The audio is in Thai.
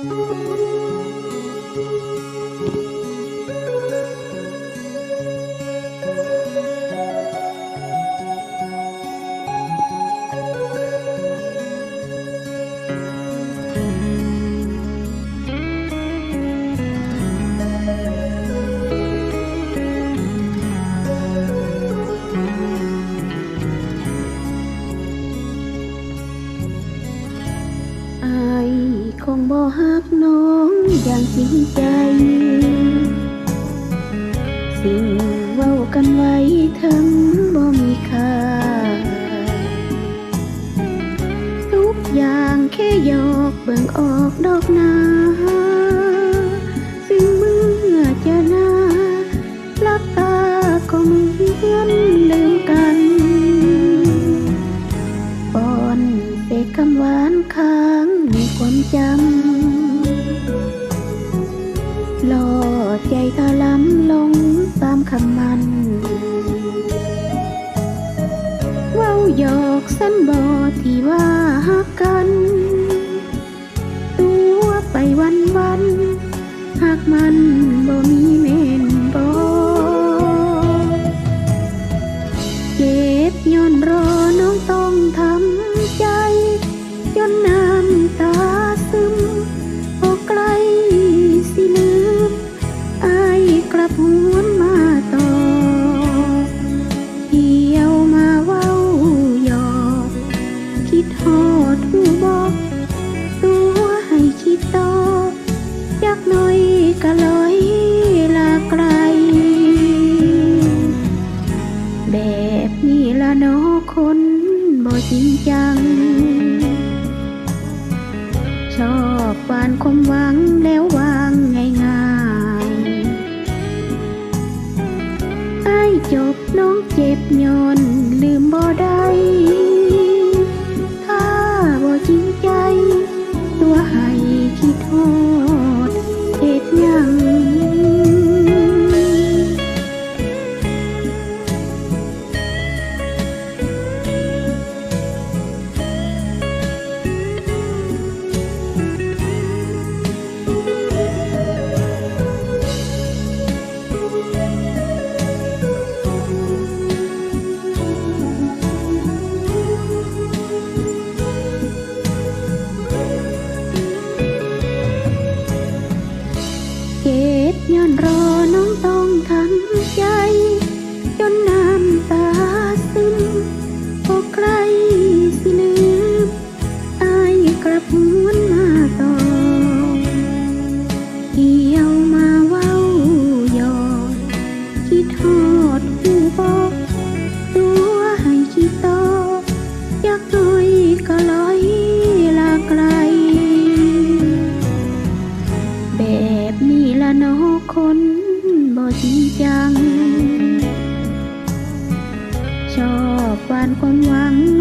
อ งบ่ฮักน้องอย่างจริงใจ สิ่งเว้ากันไว้ทั้งบ่มีค่า ทุกอย่างแค่หยอกเบิ่งออกดอกนา จำหลอดใจถล้ำลงตามคำมัน เว้าหยอกสั้นบอที่ว่าหักกัน ตัวไปวันวันหากมันบ่มี แบบนี้ละเนอคนบ่จริงจัง ชอบปานความหวังแล้ววางง่ายๆไอ้จบน้องเจ็บย้อนานความหวัง